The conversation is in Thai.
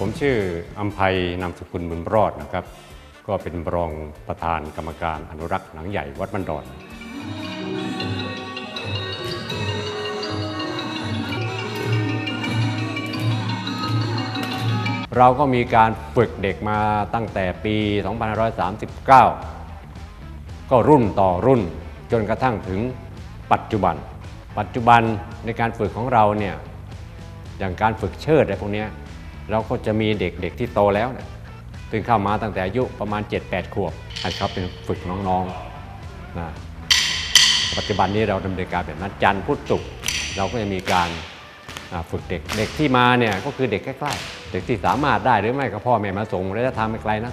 ผมชื่ออัมภัยนามสกุลบุญรอดนะครับ ก็เป็นรองประธานกรรมการอนุรักษ์หนังใหญ่วัดบันดอนเราก็มีการฝึกเด็กมาตั้งแต่ปี 2539 ก็รุ่นต่อรุ่นจนกระทั่งถึงปัจจุบัน ปัจจุบันในการฝึกของเราเนี่ยอย่างการฝึกเชิดอะไรพวกเนี้ย เราก็จะมีเด็กๆที่โตแล้วเนี่ยซึ่งเข้ามาตั้งแต่อายุประมาณ 7-8 ขวบให้เขาเป็นฝึกน้องๆนะปัจจุบันนี้เราดำเนินการแบบนั้นจันทร์พุธศุกร์เราก็จะมีการฝึกเด็กเด็กที่มาเนี่ยก็คือเด็กใกล้ๆเด็กที่สามารถได้หรือไม่ก็พ่อแม่มาส่งระยะทางไม่ไกลนะ